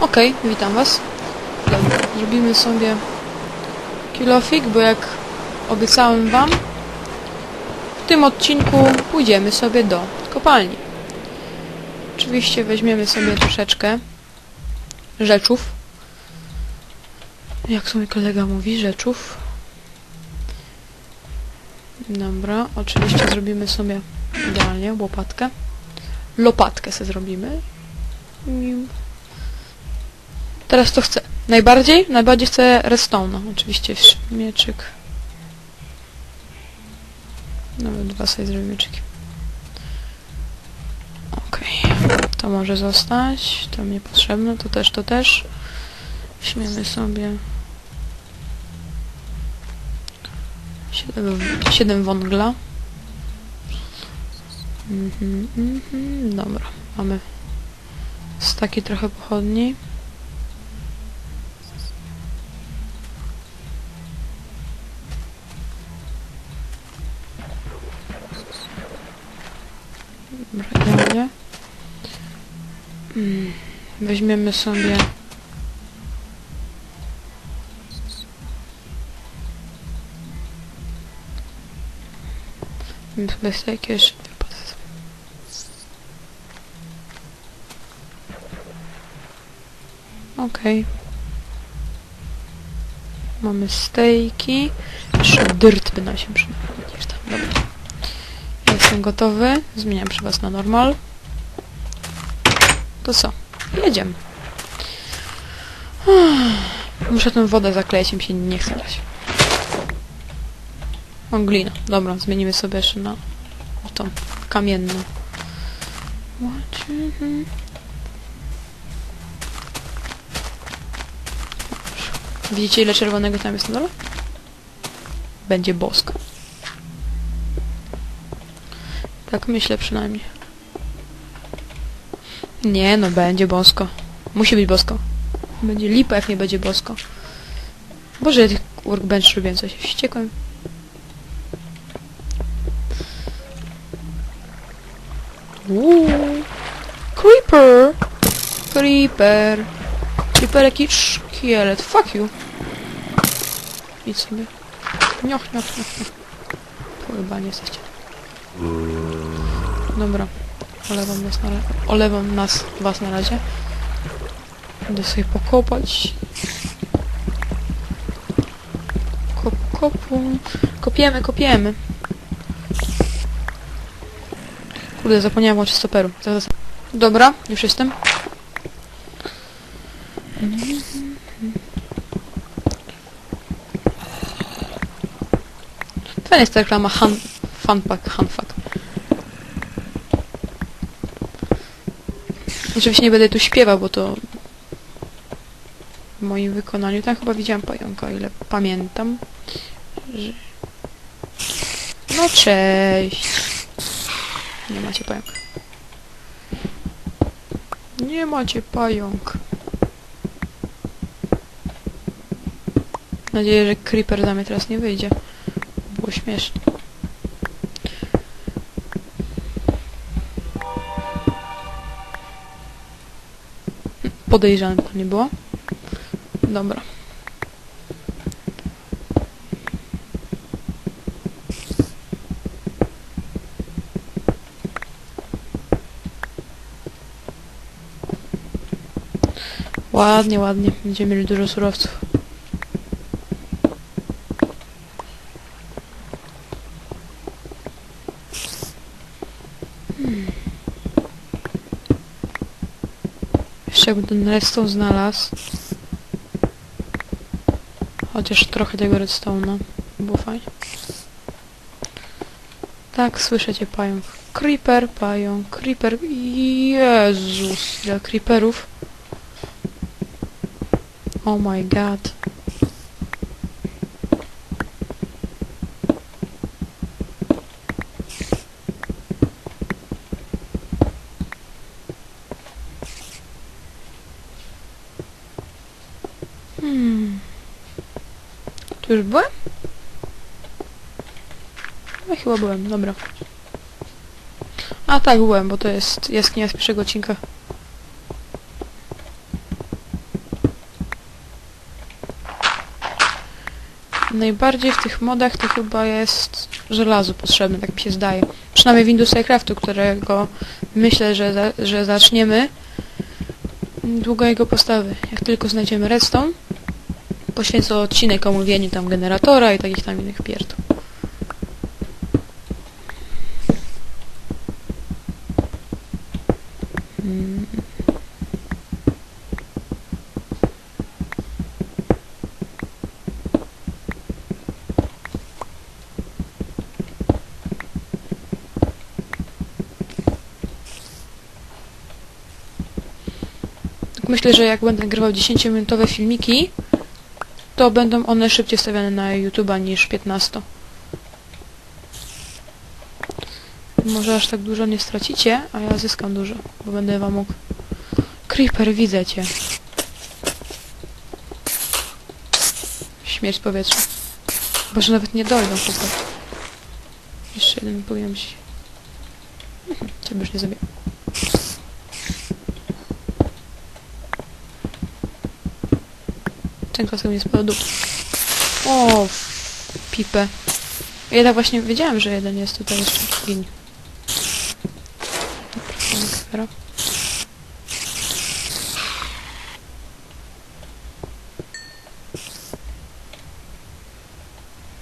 Okej, witam was. Dobra, zrobimy sobie kilofik, bo jak obiecałem wam, w tym odcinku pójdziemy sobie do kopalni. Oczywiście weźmiemy sobie troszeczkę rzeczów. Jak sobie kolega mówi, rzeczów. Dobra, oczywiście zrobimy sobie idealnie łopatkę. Lopatkę sobie zrobimy. Teraz to chcę. Najbardziej? Najbardziej chcę redstone'a. Oczywiście mieczyk. Nawet dwa sobie zrobię mieczyki. Okej. To może zostać. To mnie potrzebne. To też, to też. Weźmiemy sobie... 7, 7 wągla. Mhm, mhm. Dobra. Mamy staki trochę pochodni. Weźmiemy sobie... Weźmiemy sobie. Okej. Mamy stejki. Jeszcze dyrt by nam się przydał. Dobra. Jestem gotowy. Zmieniam przy was na normal. To co? Jedziemy. Muszę tę wodę zakleić, mi się nie chce grać. O, glina. Dobra, zmienimy sobie jeszcze na tą kamienną. Widzicie ile czerwonego tam jest na? Będzie bosko. Tak myślę przynajmniej. Nie, no będzie bosko. Musi być bosko. Będzie lipa, jak nie będzie bosko. Boże, tych workbench robiłem coś. Wściekłem. Uuu. Creeper! Creeper! Creeper jakiś szkielet. Fuck you. Idź sobie. Nioch, nioch, nioch, nioch. Chyba nie jesteście. Dobra. Olewam nas na, nas, was na razie. Będę sobie pokopać. Kop, kopu. Kopiemy, kopiemy. Kurde, zapomniałem włączyć stoperu. Dobra, już jestem. Fajna jest ta reklama Han... Funpack, Hanfuck. Oczywiście nie będę tu śpiewał, bo to w moim wykonaniu. Tam chyba widziałam pająka, o ile pamiętam. Że... No cześć. Nie macie pająka. Nie macie pająk. Mam nadzieję, że creeper za mnie teraz nie wyjdzie. Było śmieszne. Podejrzane to nie było. Dobra. Ładnie, ładnie. Będziemy mieli dużo surowców. Jeszcze jakbym ten redstone znalazł. Chociaż trochę tego redstone'a. Było fajnie. Tak, słyszę cię, pająk. Creeper, pająk, creeper. Jezus, ile creeperów. Oh my god. Tu już byłem? No chyba byłem, dobra. A tak, byłem, bo to jest jaskinia z pierwszego odcinka. Najbardziej w tych modach to chyba jest żelazo potrzebne, tak mi się zdaje. Przynajmniej w Windows Craftu, którego myślę, że, za, że zaczniemy długo jego postawy. Jak tylko znajdziemy redstone, poświęcę odcinek omówieniu tam generatora i takich tam innych pierdół. Mm. Myślę, że jak będę nagrywał 10-minutowe filmiki, to będą one szybciej stawiane na YouTube'a niż 15. Może aż tak dużo nie stracicie, a ja zyskam dużo, bo będę wam mógł... Creeper, widzę cię. Śmierć powietrza. Boże, nawet nie dojdą chłopak. Jeszcze jeden powinien. Mhm, Ciebie już nie zabiję. Ten klocek mnie spadł. O, pipę. Ja tak właśnie wiedziałem, że jeden jest tutaj jeszcze. Gin.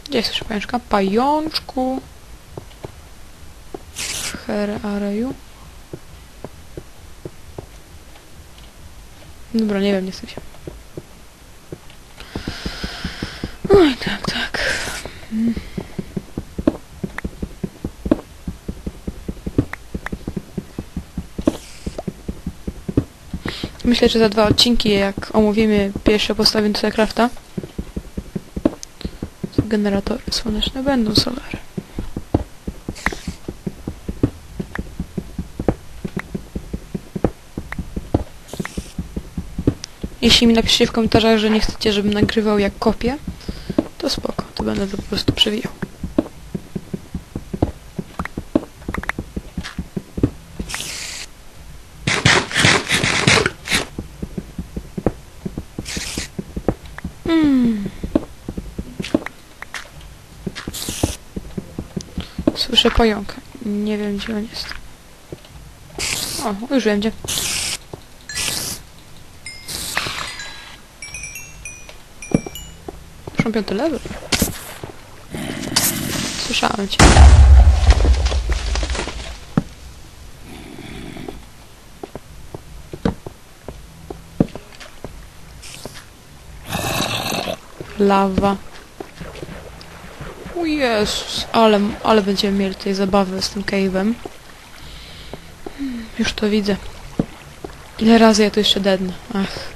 Gdzie jest jeszcze pajączka? Pajączku. Here are you? Dobra, nie wiem, nie chcę się. Oj, tak, tak. Myślę, że za dwa odcinki, jak omówimy pierwsze postawy Crafta, to generatory słoneczne będą solary. Jeśli mi napiszecie w komentarzach, że nie chcecie, żebym nagrywał jak kopię, to spoko, będę to po prostu przewijał. Hmm. Słyszę pająka. Nie wiem, gdzie on jest. O, już wiem, gdzie. Mam piąty level. Słyszałem cię. Lawa. O Jezus, ale, ale będziemy mieli tutaj zabawy z tym cave'em. Hmm, Już to widzę. Ile razy ja tu jeszcze dednę? Ach.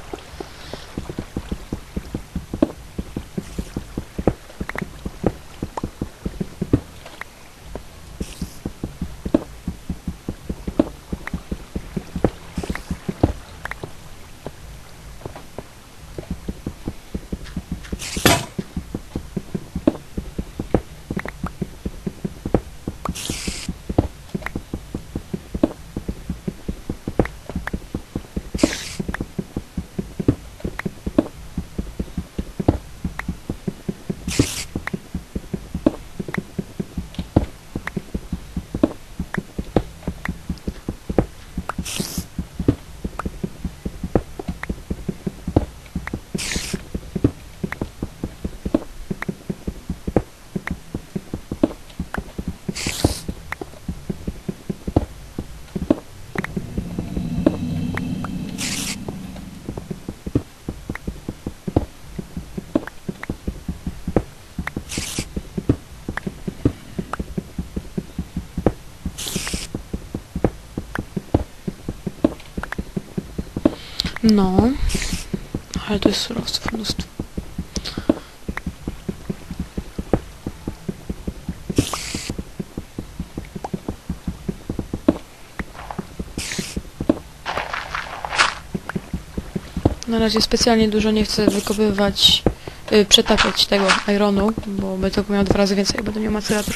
No. Ale to jest surowców mnóstwo. Na razie specjalnie dużo nie chcę wykopywać, y, przetapiać tego ironu, bo będę miał dwa razy więcej, jak będę miał macerator.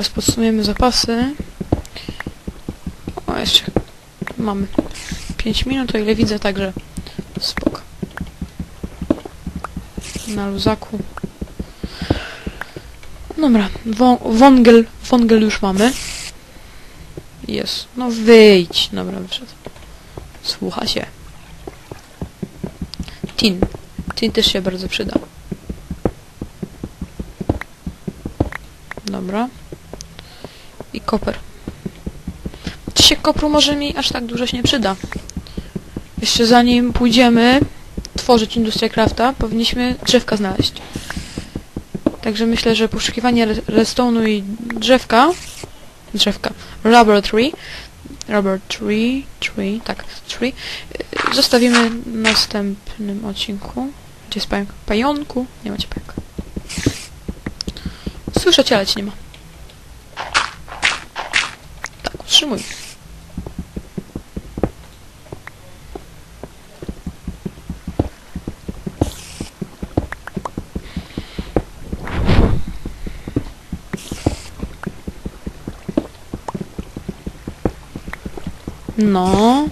Zaraz podsumujemy zapasy. O, jeszcze mamy 5 minut, o ile widzę, także spoko. Na luzaku. Dobra, wągel, wągel już mamy. Jest. No wyjdź. Dobra, wyszedł. Słucha się. Tin. Tin też się bardzo przyda. Dobra. I koper. Dzisiaj kopru może mi aż tak dużo się nie przyda. Jeszcze zanim pójdziemy tworzyć Industrię Crafta, powinniśmy drzewka znaleźć. Także myślę, że poszukiwanie re- redstone'u i drzewka drzewka rubber tree rubber tree tree, tak, tree yy, zostawimy w następnym odcinku. Gdzie jest pająk? Pająku? Nie macie pająka. Słyszę cię, ale ci nie ma. Tak, utrzymuj. No.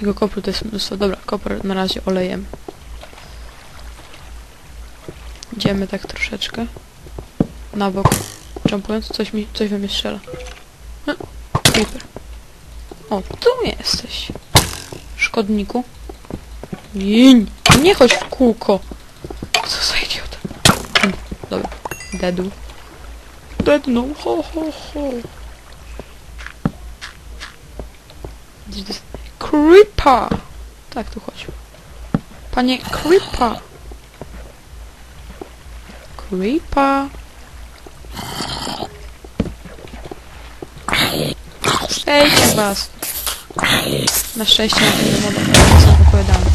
Tego kopru to jest mnóstwo. Dobra, kopr na razie olejem. Idziemy tak troszeczkę. Na bok. Jumpując, coś mi, coś we mnie strzela. No, creeper. O, tu jesteś. Szkodniku. Jiń! Nie chodź w kółko! Co za idiota. Mm, Dobra. Dedu. Dednął, ho, ho, ho. Gdzie Creeper! Tak, tu chodź. Panie Creeper! Creeper! Ej, was! Na szczęście na tym modę co opowiadamy.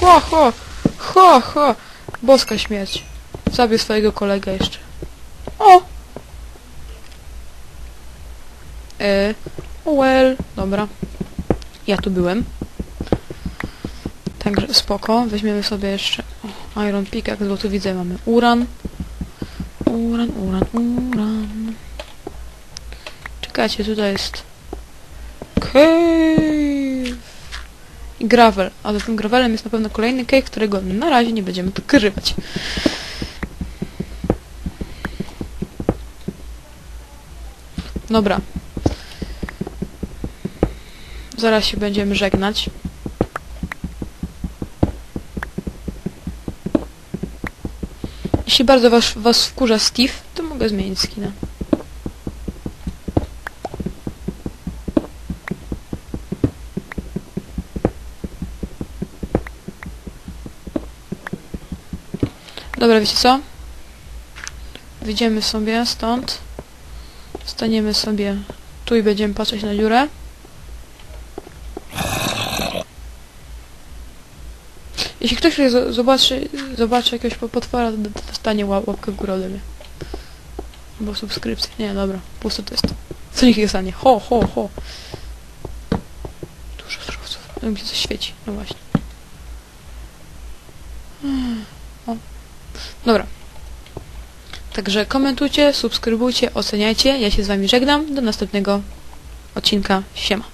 Ho, ho! Ho, ho! Boska śmierć. Zabił swojego kolegę jeszcze. O! E, well, dobra. Ja tu byłem. Także spoko. Weźmiemy sobie jeszcze o, Iron Pickaxe, bo tu widzę mamy uran. Uran, uran, uran. Czekajcie, tutaj jest cave i gravel. A za tym gravelem jest na pewno kolejny cave, którego na razie nie będziemy odkrywać. Dobra. Zaraz się będziemy żegnać. Jeśli bardzo was, was wkurza Steve, to mogę zmienić skina. Dobra, wiecie co? Wyjdziemy sobie stąd. Staniemy sobie tu i będziemy patrzeć na dziurę. Jeśli ktoś zobaczy, zobaczy jakiegoś po- potwora, to dostanie ła- łapkę w górę ode mnie. Albo subskrypcję. Nie, dobra. Pusto to jest. Co niech dostanie? Ho, ho, ho. Dużo surowców. No mi się coś świeci. No właśnie. Hmm. O. Dobra. Także komentujcie, subskrybujcie, oceniajcie. Ja się z wami żegnam. Do następnego odcinka. Siema.